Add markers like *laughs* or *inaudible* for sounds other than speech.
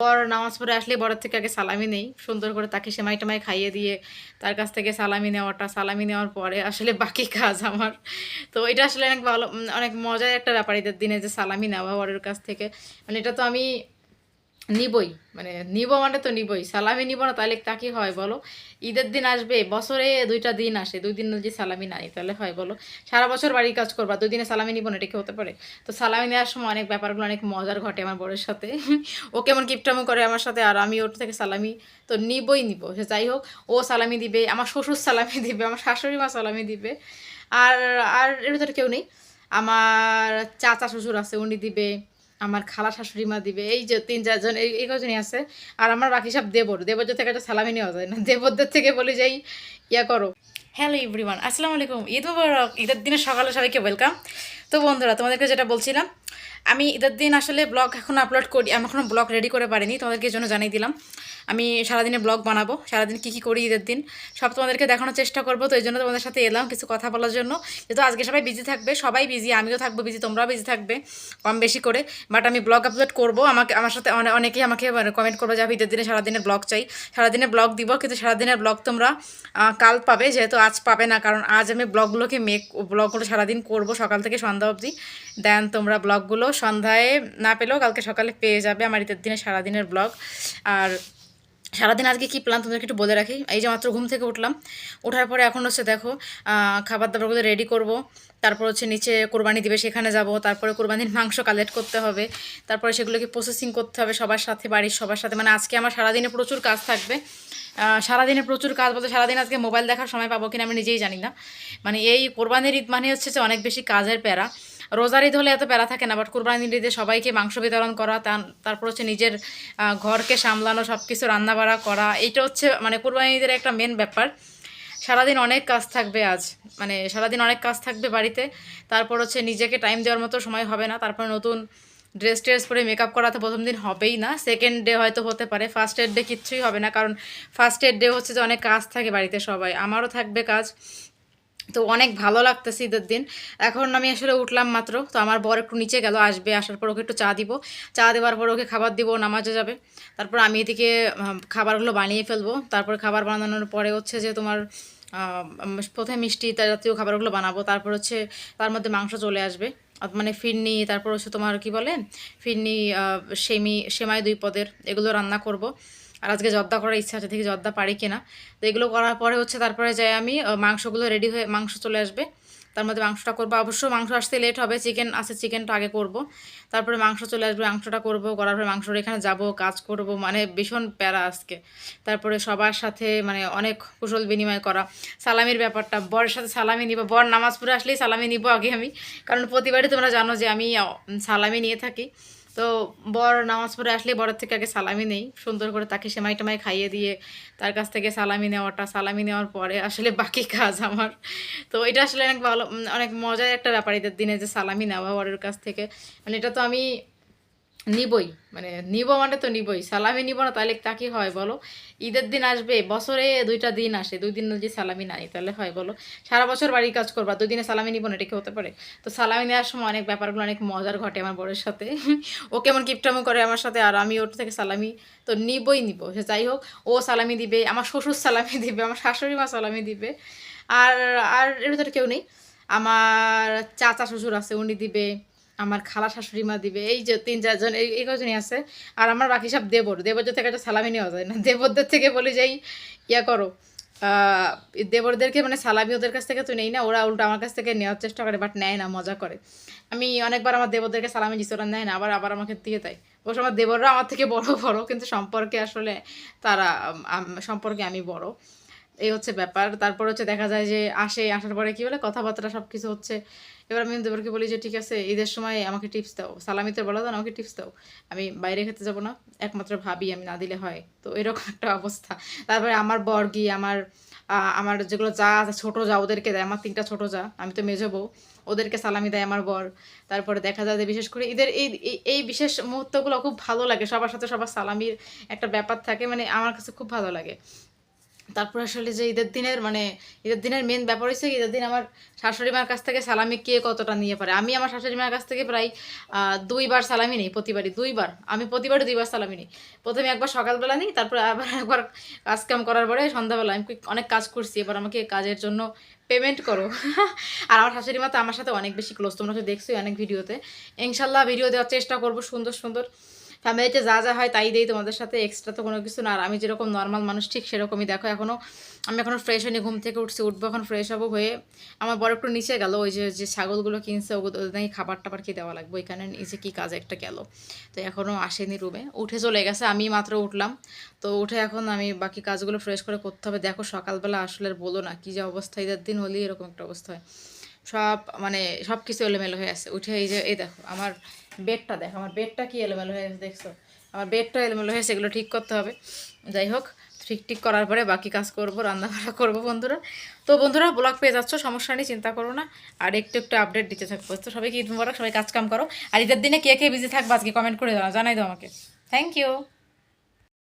বর নামাজ পড়ে আসলে বরের থেকে আগে সালামি নেই। সুন্দর করে তাকে সেমাই টেমাই খাইয়ে দিয়ে তার কাছ থেকে সালামি নেওয়াটা, সালামি নেওয়ার পরে আসলে বাকি কাজ আমার। তো এটা আসলে অনেক ভালো অনেক মজার একটা ব্যাপার এদের দিনে যে সালামি নেওয়া বরের কাছ থেকে। মানে এটা তো আমি নিবই মানে নিব মানে তো নিবই, সালামি নিব না, তাহলে তা কি হয় বলো? ঈদের দিন আসবে, বছরে দুইটা দিন আসে, দুই দিন যদি সালামি নাই, তাহলে হয় বলো? সারা বছর বাড়ির কাজ করবা, দুই দিনে সালামি নিব না, এটা কি হতে পারে? তো সালামি নেওয়ার সময় অনেক ব্যাপারগুলো অনেক মজার ঘটে আমার বড়ের সাথে। ও কেমন কিপটামো করে আমার সাথে, আর আমি ওর থেকে সালামি তো নিবই নিব, সে যাই হোক, ও সালামি দিবে, আমার শ্বশুর সালামি দিবে, আমার শাশুড়ি মা সালামি দিবে, আর আর এর ভিতরে কেউ নেই। আমার চাচা শ্বশুর আছে, উনি দিবে আমার খালা শাশুড়ি মা দিবে, এই যে তিন চারজন এই এই কজনই আছে। আর আমার বাকি সব দেবর। দেবরদের থেকে একটা সালামি নেওয়া যায় না। *laughs* দেবরদের থেকে বলে যাই ইয়া করো। হ্যালো ইভরিওয়ান আসসালামু আলাইকুম। ঈদ মুবারক। ঈদের দিনে সকালে সবাইকে ওয়েলকাম তো বন্ধুরা, তোমাদেরকে যেটা বলছিলাম, আমি ঈদের দিন আসলে ব্লগ এখন আপলোড করি আমি এখনও ব্লগ রেডি করে পারিনি, তোমাদেরকে জন্য জানিয়ে দিলাম। আমি সারাদিনে ব্লগ বানাবো, সারাদিন কী কী করি ঈদের দিন, সব তোমাদেরকে দেখানোর চেষ্টা করব, তো এই জন্য তোমাদের সাথে এলাম কিছু কথা বলার জন্য। যেহেতু আজকে সবাই বিজি থাকবে, সবাই বিজি আমিও থাকব বিজি তোমরাও বিজি থাকবে, কম বেশি করে। বাট আমি ব্লগ আপলোড করব, আমাকে, আমার সাথে অনে- অনেকেই আমাকে কমেন্ট করব যে, আমি ঈদের দিনে সারাদিনের ব্লগ চাই। সারাদিনে ব্লগ দিব, কিন্তু সারাদিনের ব্লগ তোমরা কাল পাবে, যেহেতু আজ পাবে না, কারণ আজ আমি ব্লগগুলোকে মেক ব্লগগুলো সারাদিন করব, সকাল থেকে সন্ধ্যা অবধি। দেন তোমরা ব্লগগুলো সন্ধ্যায় না পেলেও কালকে সকালে পেয়ে যাবে আমার ঈদের দিনে সারাদিনের ব্লগ। আর সারাদিন আজকে কী প্ল্যান তোমাদেরকে একটু বলে রাখি। এই যে মাত্র ঘুম থেকে উঠলাম ওঠার পরে এখন হচ্ছে দেখো খাবার দাবারগুলো রেডি করব। তারপর হচ্ছে নিচে কোরবানি দিবে, সেখানে যাব। তারপরে কোরবানির মাংস কালেক্ট করতে হবে। তারপরে সেগুলোকে প্রসেসিং করতে হবে সবার সাথে, বাড়ির সবার সাথে। মানে আজকে আমার সারাদিনে প্রচুর কাজ থাকবে। সারাদিনে প্রচুর কাজ বলতে সারাদিন আজকে মোবাইল দেখার সময় পাবো কিনা আমি নিজেই জানি না। মানে এই কোরবানির ঈদ মানে হচ্ছে যে অনেক বেশি কাজের প্যারা। রোজার ঈদ হলে এত প্যারা থাকে না বাট কোরবানির ঈদে সবাইকে মাংস বিতরণ করা তারপর হচ্ছে নিজের ঘরকে সামলানো সব কিছু রান্নাবাড়া করা, এইটা হচ্ছে মানে কোরবানি ঈদের একটা মেন ব্যাপার। সারাদিন অনেক কাজ থাকবে আজ মানে সারাদিন অনেক কাজ থাকবে বাড়িতে, তারপর হচ্ছে নিজেকে টাইম দেওয়ার মতো সময় হবে না, তারপর নতুন ড্রেস ট্রেস পরে মেকআপ করা তো প্রথম দিন হবেই না সেকেন্ড ডে হয়তো হতে পারে ফার্স্ট এড ডে কিচ্ছুই হবে না, কারণ ফার্স্ট এড ডে হচ্ছে যে অনেক কাজ থাকে বাড়িতে সবাই, আমারও থাকবে কাজ তো অনেক ভালো লাগতেছে ঈদের দিন। এখন আমি আসলে উঠলাম মাত্র, তো আমার বর একটু নিচে গেল, আসবে, আসার পর ওকে একটু চা দিব। চা দেওয়ার পর ওকে খাবার দিব, নামাজে যাবে। তারপর আমি এদিকে খাবারগুলো বানিয়ে ফেলব। তারপর খাবার বানানোর পরে হচ্ছে যে তোমার প্রথমে মিষ্টি জাতীয় খাবারগুলো বানাবো। তারপর হচ্ছে তার মধ্যে মাংস চলে আসবে। মানে ফিরনি, তারপর হচ্ছে তোমার কি বলে? ফিরনি সেমি, সেমাই দুই পদের, এগুলো রান্না করব। আর আজকে জর্দা করার ইচ্ছা আছে, দেখি জর্দা পারি কিনা। তো এগুলো করার পরে হচ্ছে তারপরে যাই আমি মাংসগুলো রেডি হয়ে, মাংস চলে আসবে। তার মধ্যে মাংসটা করব। অবশ্য মাংস আসতে লেট হবে চিকেন আছে চিকেনটা আগে করব। তারপরে মাংস চলে আসবে, মাংসটা করব। করার পরে মাংসর এখানে যাব, কাজ করব মানে ভীষণ প্যারা আজকে। তারপরে সবার সাথে মানে অনেক কুশল বিনিময় করা। সালামির ব্যাপারটা, বরের সাথে সালামি নিব। বর নামাজ পড়ে আসলেই সালামি নিব আগে আমি। কারণ প্রতিবারই তোমরা জানো যে আমি সালামি নিয়ে থাকি। তো বর নামাজ পড়ে আসলে বরের থেকে আগে সালামি নেই। সুন্দর করে তাকে সেমাই টেমাই খাইয়ে দিয়ে তার কাছ থেকে সালামি নেওয়াটা, সালামি নেওয়ার পরে আসলে বাকি কাজ আমার। তো এটা আসলে অনেক ভালো অনেক মজার একটা ব্যাপার এদের দিনে যে সালামি নেওয়া বরের কাছ থেকে। মানে এটা তো আমি নিবই মানে নিব মানে তো নিবই। সালামি নিব না তাহলে তা কি হয় বলো? ঈদের দিন আসবে, বছরে দুইটা দিন আসে, দুই দিন যদি সালামি নাই তাহলে হয় বলো? সারা বছর বাড়ির কাজ করবা, দুই দিনে সালামি নিব না, এটা কি হতে পারে? তো সালামি নেওয়ার সময় অনেক ব্যাপারগুলো অনেক মজার ঘটে আমার বরের সাথে। ও কেমন কিপটামো করে আমার সাথে, আর আমি ওর থেকে সালামি তো নিবই নিব। সে যাই হোক, ও সালামি দিবে, আমার শ্বশুর সালামি দিবে, আমার শাশুড়ি মা সালামি দিবে। আর আর এর ভিতরে কেউ নেই। আমার চাচা শ্বশুর আছে, উনি দিবে। আমার খালা শাশুড়ি মা দিবে, এই যে তিন চারজন এই এই কজনই আছে। আর আমার বাকি সব দেবর। দেবরদের থেকে একটা সালামি নেওয়া যায় না, দেবরদের থেকে বলে যাই ইয়া করো দেবরদেরকে মানে সালামি ওদের কাছ থেকে তো নেই না, ওরা উল্টো আমার কাছ থেকে নেওয়ার চেষ্টা করে বাট নেয় না, মজা করে। আমি অনেকবার আমার দেবরদেরকে সালামি দিচ্ছি ওরা নেয় না, আবার আবার আমাকে দিয়ে দেয়। অবশ্য আমার দেবররা আমার থেকে বড় বড়, কিন্তু সম্পর্কে আসলে তারা সম্পর্কে আমি বড়। এই হচ্ছে ব্যাপার। তারপর হচ্ছে দেখা যায় যে আসে, আসার পরে কি বলে, কথাবার্তা সব কিছু হচ্ছে। এবার আমি দেবরকে বলি যে, ঠিক আছে, ঈদের সময় আমাকে টিপস দাও সালামিতে বলো দাও, আমাকে টিপস দাও। আমি বাইরে খেতে যাব না, একমাত্র ভাবি আমি না দিলে হয়। তো এরকম একটা অবস্থা। তারপরে আমার বর্গি, আমার আমার যেগুলো যা আছে, ছোটো যা ওদেরকে দেয়, আমার তিনটা ছোটো যা, আমি তো মেজো বউ, ওদেরকে সালামি দেয় আমার বর। তারপরে দেখা যায় যে, বিশেষ করে ঈদের এই- এই বিশেষ মুহূর্তগুলো খুব ভালো লাগে। সবার সাথে সবার সালামির একটা ব্যাপার থাকে মানে আমার কাছে খুব ভালো লাগে। তারপর আসলে যে ঈদের দিনের মানে ঈদের দিনের মেন ব্যাপার হচ্ছে ঈদের দিন আমার শাশুড়ি মার কাছ থেকে সালামি কে কতটা নিয়ে পারে? আমি আমার শাশুড়ি মার কাছ থেকে প্রায় দুইবার সালামি নিই, প্রতিবারই দুইবার। আমি প্রতিবারই দুইবার সালামি নিই। প্রথমে একবার সকালবেলা নিই, তারপর আবার *laughs* একবার কাজ কাম করার পরে সন্ধ্যাবেলা। আমি অনেক কাজ করছি, এবার আমাকে কাজের জন্য পেমেন্ট করো। *laughs* আর আমার শাশুড়ি মা তো আমার সাথে অনেক বেশি ক্লোজ তোমরা তো দেখছোই অনেক ভিডিওতে ইনশাল্লাহ ভিডিও দেওয়ার চেষ্টা করব সুন্দর সুন্দর। ফ্যামিলিতে যা যা হয় তাই দেই, তোমাদের সাথে এক্সট্রা তো কোনো কিছু না। আর আমি যেরকম নর্মাল মানুষ, ঠিক সেরকমই। দেখো এখনও আমি এখনও ফ্রেশ হয়নি, ঘুম থেকে উঠছি, উঠবো এখন ফ্রেশ হব হয়ে আমার বড় একটু নিচে গেল, ওই যে যে ছাগলগুলো কিনছে, ওগুলো, ওদের নাকি খাবার টাবার কি দেওয়া লাগবে। ওইখানে নিচে কি কাজ একটা গেল। তো এখনও আসেনি রুমে উঠে চলে গেছে, আমি মাত্র উঠলাম। তো উঠে এখন আমি বাকি কাজগুলো ফ্রেশ করে করতে হবে। দেখো, সকালবেলা আসলে বলো না, কী যে অবস্থা, ঈদের দিন হলেই এরকম একটা অবস্থা হয়। সব মানে সব কিছু এলোমেলো হয়ে আছে। উঠে এই যে, এই দেখো, আমার বেডটা দেখো, আমার বেডটা কি এলোমেলো হয়ে আছে দেখছ? আমার বেডটা এলোমেলো হয়েছে, এগুলো ঠিক করতে হবে। যাই হোক, ঠিক ঠিক করার পরে বাকি কাজ করব রান্না বান্না করব বন্ধুরা। তো বন্ধুরা, ব্লগ পেয়ে যাচ্ছ, সমস্যা নেই, চিন্তা করো না। আর একটু একটু আপডেট দিতে থাকব। তো সবাইকে ঈদ মুবারক, সবাই কাজ কাম করো। আর ঈদের দিনে কে কে বিজি থাকবে আজকে কমেন্ট করে দাও জানাই দাও আমাকে। Thank you